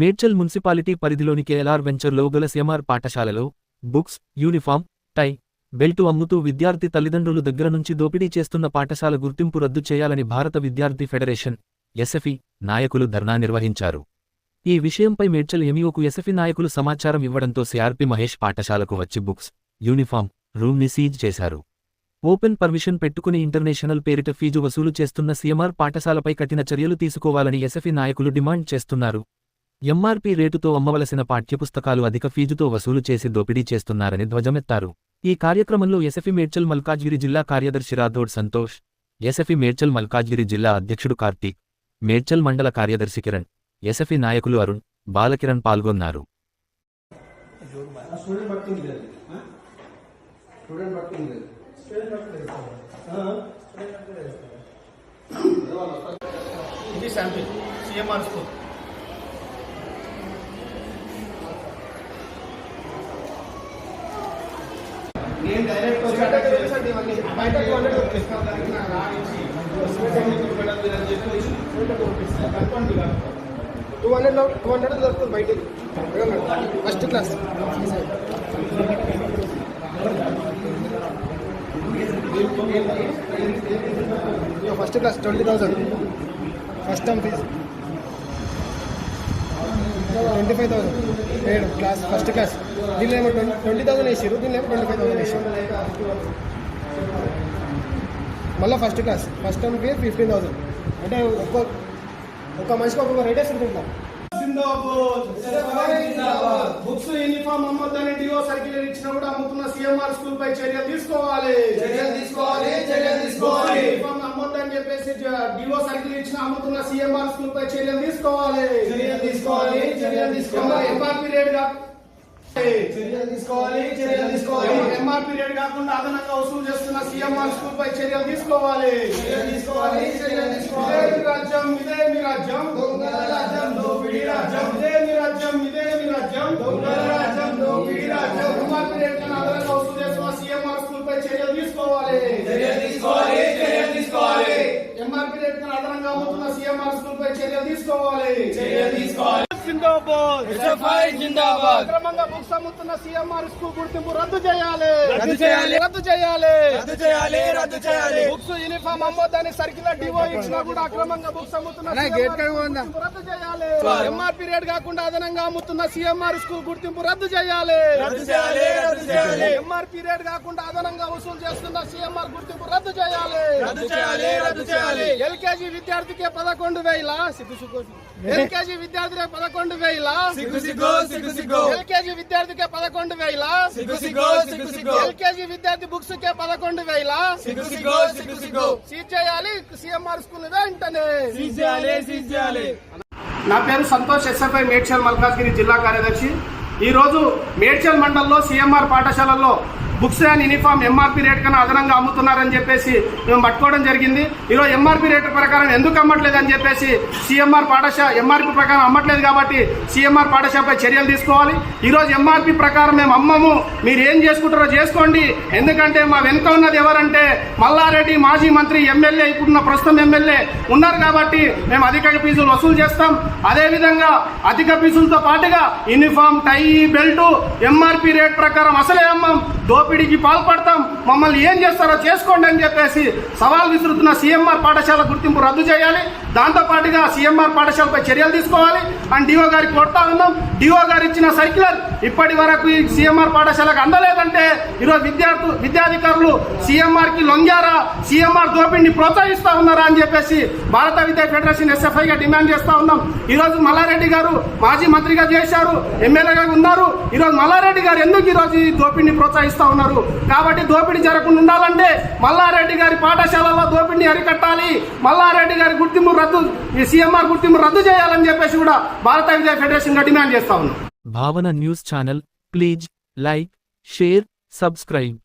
Medchal municipality పరిధిలోని KLR వెంచర్లో గల సిఎంఆర్ పాఠశాలలో బుక్స్ యూనిఫామ్ టై బెల్టు అమ్ముతూ విద్యార్థి తల్లిదండ్రులు దగ్గర నుంచి దోపిడీ చేస్తున్న పాఠశాల గుర్తింపు రద్దు చేయాలని భారత విద్యార్థి ఫెడరేషన్ ఎస్ఎఫి నాయకులు ధర్నా నిర్వహించారు. ఈ విషయంపై మేడ్చల్ ఎంఈఓకు ఎస్ఎఫి నాయకులు సమాచారం ఇవ్వడంతో సిఆర్పి మహేష్ పాఠశాలకు వచ్చి బుక్స్ యూనిఫామ్ రూమ్ని సీజ్ చేశారు. ఓపెన్ పర్మిషన్ పెట్టుకుని ఇంటర్నేషనల్ పేరిట ఫీజు వసూలు చేస్తున్న సీఎంఆర్ పాఠశాలపై కఠిన చర్యలు తీసుకోవాలని ఎస్ఎఫ్ఈ నాయకులు డిమాండ్ చేస్తున్నారు. ఎంఆర్పీ రేటుతో అమ్మవలసిన పాఠ్యపుస్తకాలు అధిక ఫీజుతో వసూలు చేసి దోపిడీ చేస్తున్నారని ధ్వజమెత్తారు. ఈ కార్యక్రమంలో ఎస్ఎఫి మేడ్చల్ మల్కాజ్గిరి జిల్లా కార్యదర్శి రాథోడ్ సంతోష్ ఎస్ఎఫి మేడ్చల్ మల్కాజ్గిరి జిల్లా అధ్యక్షుడు కార్తీక్ మేడ్చల్ మండల కార్యదర్శి కిరణ్ ఎస్ఎఫి నాయకులు అరుణ్ బాలకిరణ్ పాల్గొన్నారు. ఇది శాంపిల్ సిఎంఆర్ స్కూల్ నేను డైరెక్ట్ వచ్చి అటాక్ చేసేది ఇవన్నీ హండ్రెడ్ వచ్చేస్తాను టూ హండ్రెడ్ టూ హండ్రెడ్ దొరుకుతుంది బయటికి. First class first class twenty thousand first time fee twenty five thousand paid class first class దీనిలో ఏమో ట్వంటీ ట్వంటీ థౌసండ్ వేసారు దీనిలో ఏమో ట్వంటీ ఫైవ్ థౌసండ్ వేసారు మళ్ళీ first class first term fee fifteen thousand అంటే ఒక్కో ఒక మనిషికి ఒక్కొక్క రేట్ వేసుకుంటున్నాం బుక్స్ యూనిఫామ్ అమ్మొద్దని డిఓ సర్క్యులర్ ఇచ్చినా కూడా అమ్ముతున్న సిఎంఆర్ స్కూల్ పై చర్యలు తీసుకోవాలి. చర్యలు తీసుకోవాలి చర్యలు తీసుకోవాలి. చెప్పేసి డిఓ సర్క్యులర్ ఇచ్చిన అమ్ముతున్న సిఎంఆర్ స్కూల్ పై చర్యలు తీసుకోవాలి చర్యలు తీసుకోవాలి చర్యలు తీసుకోవాలి ఎంఆర్పీ రేట్ చర్యలు తీసుకోవాలి చర్యలు తీసుకోవాలి ఎంఆర్పీ రేట్ కాకుండా అదనంగా వసూలు చేస్తున్న సిఎంఆర్ స్కూల్ పై చర్యలు తీసుకోవాలి చర్యలు తీసుకోవాలి చర్యలు తీసుకోవాలి ఇదే మీ రాజ్యం ఇదే మీ రాజ్యం దొంగల రాజ్యం దోపిడీ రాజ్యం ఇదే మీ రాజ్యం ఇదే మీ రాజ్యం దొంగల రాజ్యం దోపిడీ రాజ్యం ఎంఆర్పీ రేట్ కన్నా తీసుకోవాలి. చర్యలు తీసుకోవాలి జిందాబాద్. ఎస్ఎఫ్ఐ జిందాబాద్. అక్రమంగా బుక్స్ అమ్ముతున్న సిఎంఆర్ స్కూల్ గుర్తింపు రద్దు చేయాలి. రద్దు చేయాలి. రద్దు చేయాలి. రద్దు చేయాలి రద్దు చేయాలి. బుక్స్ యూనిఫామ్ అమ్మొద్దని సర్కిలర్ డివో ఇచ్చినా కూడా అక్రమంగా బుక్స్ అమ్ముతున్న రద్దు చేయాలి. ఎంఆర్పీ రేట్ కాకుండా అదనంగా అమ్ముతున్న సిఎంఆర్ స్కూల్ గుర్తింపు రద్దు చేయాలి. రద్దు చేయాలి ఎంఆర్పీ రేట్ కాకుండా అదనంగా వసూలు చేస్తున్న సిఎంఆర్ గుర్తింపు రద్దు చేయాలి రద్దు చేయాలి రద్దు చేయాలి ఎల్కేజీ విద్యార్థికి పదకొండు వేల ఎల్కేజీ విద్యార్థికి పదకొండు వేల సిగ్గు సిగ్గు సిగ్గు సిగ్గు ఎల్కేజీ విద్యార్థికి పదకొండు వేల సిగ్గు సిగ్గు సిగ్గు సిగ్గు ఎల్కేజీ విద్యార్థి బుక్స్ కే పదకొండు వేల సిగ్గు సిగ్గు సిగ్గు సిగ్గు సీజ్ చేయాలి సిఎంఆర్ స్కూల్ వెంటనే సీజ్ చేయాలి సీజ్ చేయాలి నా పేరు సంతోష్ ఎస్ఎఫ్ఐ మేడ్చల్ మల్కాజ్గిరి జిల్లా కార్యదర్శి ఈరోజు మేడ్చల్ మండలంలో సీఎంఆర్ పాఠశాలల్లో books and uniform MRP rate కన్నా అదనంగా అమ్ముతున్నారని చెప్పేసి మేము పట్టుకోవడం జరిగింది. ఈరోజు ఎంఆర్పీ రేటు ప్రకారం ఎందుకు అమ్మట్లేదు అని చెప్పేసి సీఎంఆర్ పాఠశాల ఎంఆర్పీ ప్రకారం అమ్మట్లేదు కాబట్టి సీఎంఆర్ పాఠశాలపై చర్యలు తీసుకోవాలి. ఈరోజు ఎంఆర్పీ ప్రకారం మేము అమ్మము. మీరు ఏం చేసుకుంటారో చేసుకోండి. ఎందుకంటే మా వెనుక ఉన్నది ఎవరంటే మల్లారెడ్డి మాజీ మంత్రి ఎమ్మెల్యే ఇప్పుడున్న ప్రస్తుతం ఎమ్మెల్యే ఉన్నారు కాబట్టి మేము అధిక ఫీజులు వసూలు చేస్తాం. అదేవిధంగా అధిక ఫీజులతో పాటుగా uniform tie belt MRP rate ప్రకారం అసలే అమ్మం. దో దోపిడీకి పాల్పడతాం. మమ్మల్ని ఏం చేస్తారో చేసుకోండి అని చెప్పేసి సవాల్ విసురుతున్న సీఎంఆర్ పాఠశాల గుర్తింపు రద్దు చేయాలి. దాంతో పాటుగా సీఎంఆర్ పాఠశాలపై చర్యలు తీసుకోవాలి. అండ్ డిఓ గారికి కొడతా ఉన్నాం. డిఓ గారు ఇచ్చిన సర్క్యులర్ ఇప్పటి వరకు ఈ సీఎంఆర్ పాఠశాలకు అందలేదంటే ఈరోజు విద్యార్థు విద్యాధికారులు సీఎంఆర్కి లొంగారా సీఎంఆర్ దోపిడిని ప్రోత్సహిస్తా ఉన్నారా అని చెప్పేసి భారత విద్యా ఫెడరేషన్ ఎస్ఎఫ్ఐ గా డిమాండ్ చేస్తా ఉన్నాం. ఈరోజు మల్లారెడ్డి గారు మాజీ మంత్రిగా చేశారు ఎమ్మెల్యేగా ఉన్నారు. ఈరోజు మల్లారెడ్డి గారు ఎందుకు ఈ రోజు ఈ దోపిడిని ప్రోత్సహిస్తా ఉన్నారు? కాబట్టి దోపిడీ జరగకుండా ఉండాలంటే మల్లారెడ్డి గారి పాఠశాలలో దోపిడిని అరికట్టాలి. మల్లారెడ్డి గారి గుర్తింపు రద్దు ఈ సీఎంఆర్ గుర్తింపు రద్దు చేయాలని చెప్పేసి కూడా భారత విద్యా ఫెడరేషన్గా డిమాండ్ చేస్తా ఉన్నాం. Bhavana news channel please like share subscribe.